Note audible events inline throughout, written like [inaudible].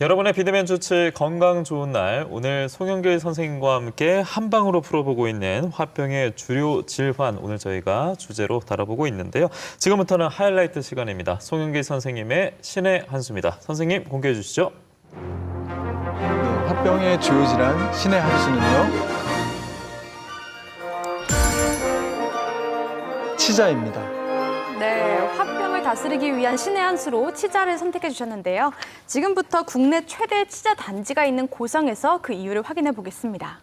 여러분의 비대면 주치 건강 좋은 날 오늘 송영길 선생님과 함께 한 방으로 풀어보고 있는 화병의 주요 질환 오늘 저희가 주제로 다뤄보고 있는데요. 지금부터는 하이라이트 시간입니다. 송영길 선생님의 신의 한수입니다. 선생님 공개해 주시죠. 네, 화병의 주요 질환 신의 한수는요. 치자입니다. 네, 화병을 다스리기 위한 신의 한 수로 치자를 선택해 주셨는데요. 지금부터 국내 최대 치자 단지가 있는 고성에서 그 이유를 확인해 보겠습니다.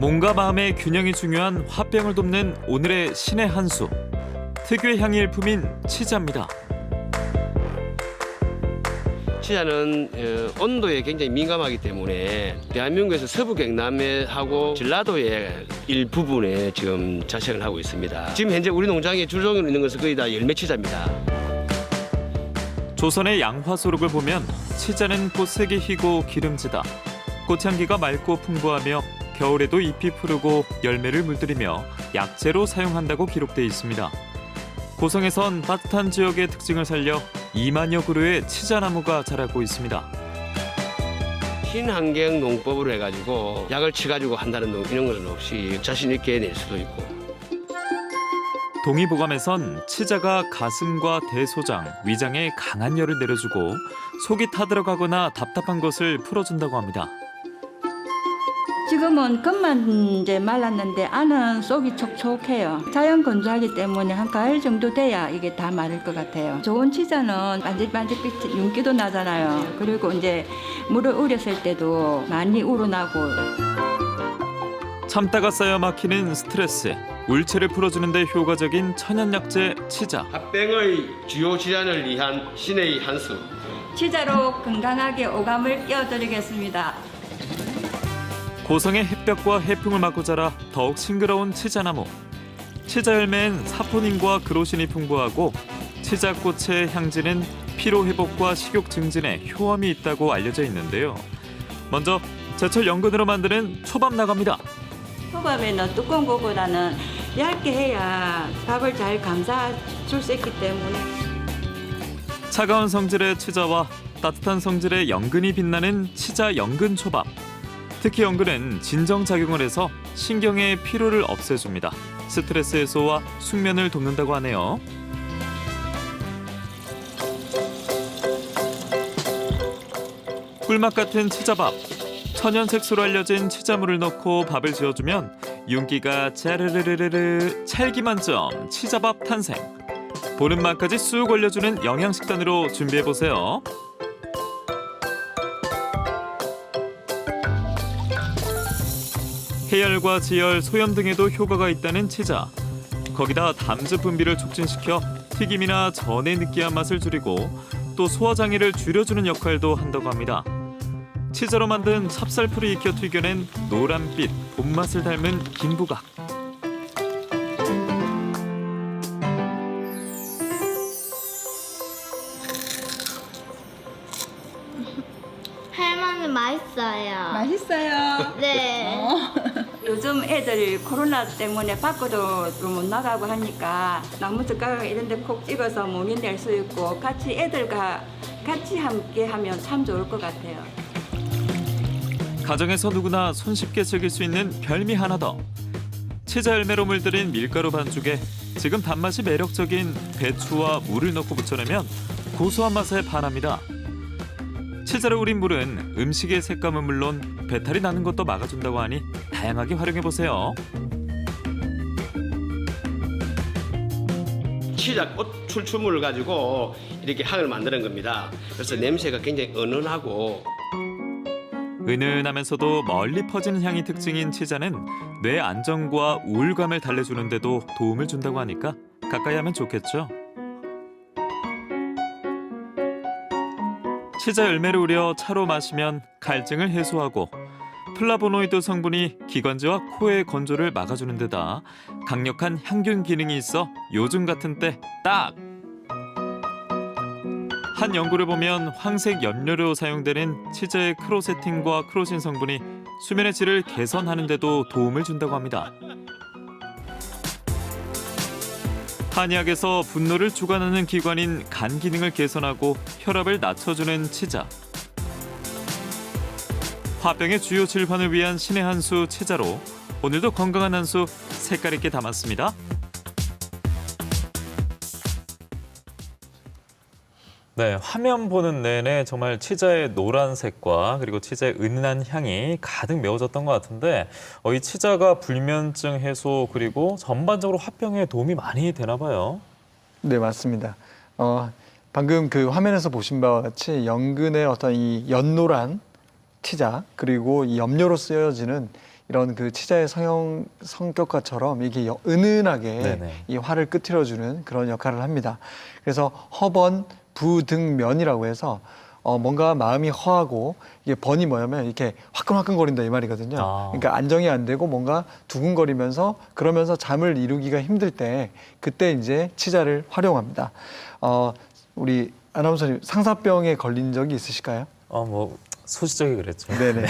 몸과 마음의 균형이 중요한 화병을 돕는 오늘의 신의 한 수. 특유의 향이 일품인 치자입니다. 치자는 어, 온도에 굉장히 민감하기 때문에 대한민국에서 서부 경남하고 전라도의 일부분에 지금 자생을 하고 있습니다. 지금 현재 우리 농장에 주종으로 있는 것은 거의 다 열매 치자입니다. 조선의 양화소록을 보면 치자는 꽃색이 희고 기름지다. 꽃향기가 맑고 풍부하며 겨울에도 잎이 푸르고 열매를 물들이며 약재로 사용한다고 기록돼 있습니다. 고성에선 따뜻한 지역의 특징을 살려 2만여 그루의 치자나무가 자라고 있습니다. 신환경 농법으로 해가지고 약을 치가지고 한다는 농 이런 것은 없이 자신 있게 낼 수도 있고 동의보감에선 치자가 가슴과 대소장, 위장에 강한 열을 내려주고 속이 타들어가거나 답답한 것을 풀어준다고 합니다. 지금은 겉만 이제 말랐는데 안은 속이 촉촉해요. 자연 건조하기 때문에 한 가을 정도 돼야 이게 다 마를 것 같아요. 좋은 치자는 반질반질빛 윤기도 나잖아요. 그리고 이제 물을 우렸을 때도 많이 우러나고 참다가 쌓여 막히는 스트레스, 울체를 풀어주는데 효과적인 천연약재 치자. 합병의 주요 질환을 위한 신의 한 수 치자로 건강하게 오감을 띄워드리겠습니다. 고성의 햇볕과 해풍을 맞고 자라 더욱 싱그러운 치자나무. 치자 열매엔 사포닌과 그로신이 풍부하고 치자꽃의 향지는 피로 회복과 식욕 증진에 효험이 있다고 알려져 있는데요. 먼저 제철 연근으로 만드는 초밥 나갑니다. 초밥에는 두꺼운 거보다는 얇게 해야 밥을 잘 감싸 줄 수 있기 때문에 차가운 성질의 치자와 따뜻한 성질의 연근이 빛나는 치자 연근 초밥. 특히 연근은 진정 작용을 해서 신경의 피로를 없애줍니다. 스트레스 해소와 숙면을 돕는다고 하네요. 꿀맛 같은 치자밥. 천연 색소로 알려진 치자물을 넣고 밥을 지어주면 윤기가 짜르르르르 찰기 만점 치자밥 탄생. 보는 맛까지 쑥 올려주는 영양식단으로 준비해 보세요. 해열과 지열, 소염 등에도 효과가 있다는 치자. 거기다 담즙 분비를 촉진시켜 튀김이나 전의 느끼한 맛을 줄이고 또 소화 장애를 줄여주는 역할도 한다고 합니다. 치자로 만든 찹쌀풀이 익혀 튀겨낸 노란빛 봄맛을 닮은 김부각. 할머니 맛있어요. 맛있어요. 네. 요즘 애들이 코로나 때문에 밖으로 못 나가고 하니까 나무 젓 가락 이런 데 콕 찍어서 몸이 낼 수 있고 같이 애들과 같이 함께 하면 참 좋을 것 같아요. 가정에서 누구나 손쉽게 즐길 수 있는 별미 하나 더. 치자 열매로 물들인 밀가루 반죽에 지금 단맛이 매력적인 배추와 물을 넣고 부쳐내면 고소한 맛에 반합니다. 치자로 우린 물은 음식의 색감은 물론 배탈이 나는 것도 막아준다고 하니 다양하게 활용해 보세요. 치자 꽃 출출물을 가지고 이렇게 향을 만드는 겁니다. 그래서 냄새가 굉장히 은은하고 은은하면서도 멀리 퍼지는 향이 특징인 치자는 뇌 안정과 우울감을 달래주는데도 도움을 준다고 하니까 가까이 하면 좋겠죠. 치자 열매를 우려 차로 마시면 갈증을 해소하고 플라보노이드 성분이 기관지와 코의 건조를 막아주는 데다 강력한 향균 기능이 있어 요즘 같은 때 딱! 한 연구를 보면 황색 염료로 사용되는 치자의 크로세틴과 크로신 성분이 수면의 질을 개선하는 데도 도움을 준다고 합니다. 한의학에서 분노를 주관하는 기관인 간 기능을 개선하고 혈압을 낮춰주는 치자. 화병의 주요 질환을 위한 신의 한 수 치자로 오늘도 건강한 한 수 색깔 있게 담았습니다. 네, 화면 보는 내내 정말 치자의 노란색과 그리고 치자의 은은한 향이 가득 메워졌던 것 같은데 어, 이 치자가 불면증 해소 그리고 전반적으로 화병에 도움이 많이 되나 봐요. 네, 맞습니다. 어, 방금 그 화면에서 보신 바와 같이 연근의 어떤 이 연노란 치자 그리고 이 염료로 쓰여지는 이런 그 치자의 성형 성격과처럼 이게 여- 은은하게 네네. 이 화를 끄트려주는 그런 역할을 합니다. 그래서 허번 부등면이라고 해서 어, 뭔가 마음이 허하고 이게 번이 뭐냐면 이렇게 화끈화끈거린다 이 말이거든요. 아. 그러니까 안정이 안 되고 뭔가 두근거리면서 그러면서 잠을 이루기가 힘들 때 그때 이제 치자를 활용합니다. 어, 우리 아나운서님 상사병에 걸린 적이 있으실까요? 어, 뭐 소시적이 그랬죠. 네네.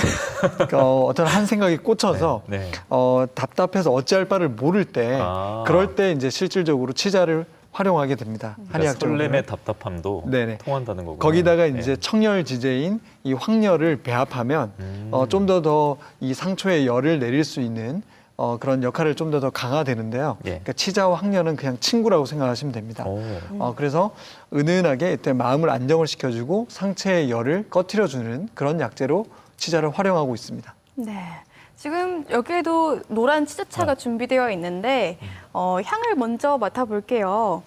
그러니까 어, 어떤 한 생각이 꽂혀서 [laughs] 네. 네. 어, 답답해서 어찌할 바를 모를 때 아. 그럴 때 이제 실질적으로 치자를 활용하게 됩니다. 그러니까 한의학적으로. 설렘의 답답함도 네네. 통한다는 거고. 거기다가 이제 청열 지제인 이 황열을 배합하면 음. 어, 좀 더 더 이 상초에 열을 내릴 수 있는 어, 그런 역할을 좀 더 더 강화되는데요. 예. 그러니까 치자와 황열은 그냥 친구라고 생각하시면 됩니다. 오. 어, 그래서 은은하게 이때 마음을 안정을 시켜주고 상체의 열을 꺼트려주는 그런 약재로 치자를 활용하고 있습니다. 네. 지금 여기에도 노란 치자차가 네. 준비되어 있는데 어, 향을 먼저 맡아볼게요.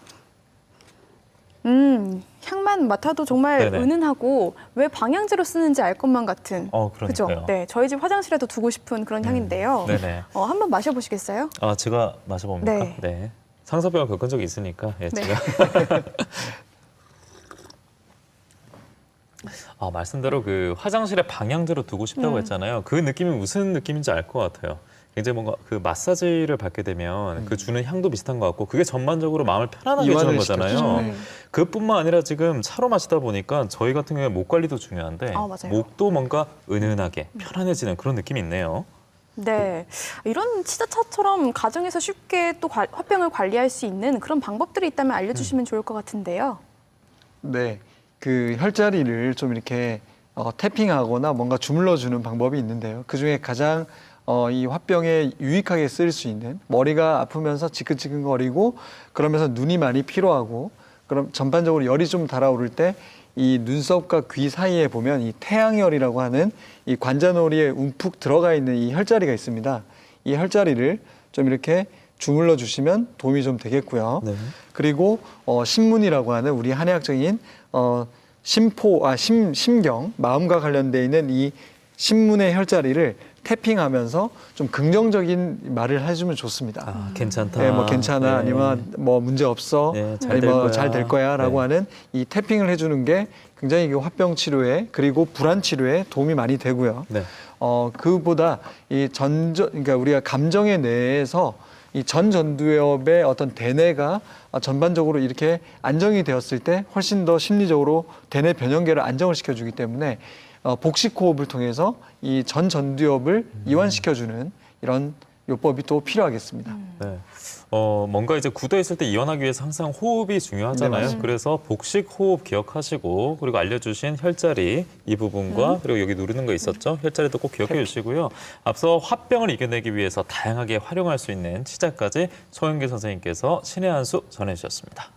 음, 향만 맡아도 정말 네네. 은은하고 왜 방향제로 쓰는지 알 것만 같은. 어, 그죠? 그러니까요. 네, 저희 집 화장실에도 두고 싶은 그런 향인데요. 네네. 어, 한번 마셔보시겠어요? 아, 제가 마셔봅니까? 네. 네. 상사병을 겪은 적이 있으니까 예, 네. 제가 [laughs] 아, 말씀대로 그 화장실에 방향제로 두고 싶다고 음. 했잖아요. 그 느낌이 무슨 느낌인지 알 것 같아요. 굉장히 뭔가 그 마사지를 받게 되면 음. 그 주는 향도 비슷한 것 같고 그게 전반적으로 마음을 편안하게 해주는 이완을 거잖아요. 시켜주죠. 네. 그뿐만 아니라 지금 차로 마시다 보니까 저희 같은 경우에 목 관리도 중요한데 아, 맞아요. 목도 뭔가 은은하게 편안해지는 그런 느낌이 있네요. 네. 이런 치자차처럼 가정에서 쉽게 또 관- 화병을 관리할 수 있는 그런 방법들이 있다면 알려주시면 좋을 것 같은데요. 네, 그 혈자리를 좀 이렇게 어, 태핑하거나 뭔가 주물러주는 방법이 있는데요. 그 중에 가장 어, 이 화병에 유익하게 쓰일 수 있는 머리가 아프면서 지끈지끈거리고 그러면서 눈이 많이 피로하고 그럼 전반적으로 열이 좀 달아오를 때 이 눈썹과 귀 사이에 보면 이 태양열이라고 하는 이 관자놀이에 움푹 들어가 있는 이 혈자리가 있습니다. 이 혈자리를 좀 이렇게 주물러 주시면 도움이 좀 되겠고요. 네. 그리고 어, 신문이라고 하는 우리 한의학적인 어, 심포, 아, 심, 심경, 마음과 관련돼 있는 이 신문의 혈자리를 태핑하면서 좀 긍정적인 말을 해주면 좋습니다. 아, 괜찮다. 네, 뭐 괜찮아, 네. 아니면 뭐 문제 없어, 네, 잘 아니면 될 거야. 잘될 거야라고 네. 하는 이 태핑을 해주는 게 굉장히 그 화병 치료에 그리고 불안 치료에 도움이 많이 되고요. 네. 어, 그보다 이 전전, 그러니까 우리가 감정의 내에서 이 전 전두엽의 어떤 대뇌가 어, 전반적으로 이렇게 안정이 되었을 때 훨씬 더 심리적으로 대뇌 변형계를 안정을 시켜주기 때문에 어, 복식 호흡을 통해서 이 전 전두엽을 이완시켜주는 이런 요법이 또 필요하겠습니다. 네. 어, 뭔가 이제 굳어 있을 때 이완하기 위해서 항상 호흡이 네, 중요하잖아요. 맞습니다. 그래서 복식 호흡 기억하시고 그리고 알려주신 혈자리 이 부분과 그리고 여기 누르는 거 있었죠. 혈자리도 꼭 기억해 주시고요. 앞서 화병을 이겨내기 위해서 다양하게 활용할 수 있는 치자까지 소영기 선생님께서 신의 한 수 전해주셨습니다.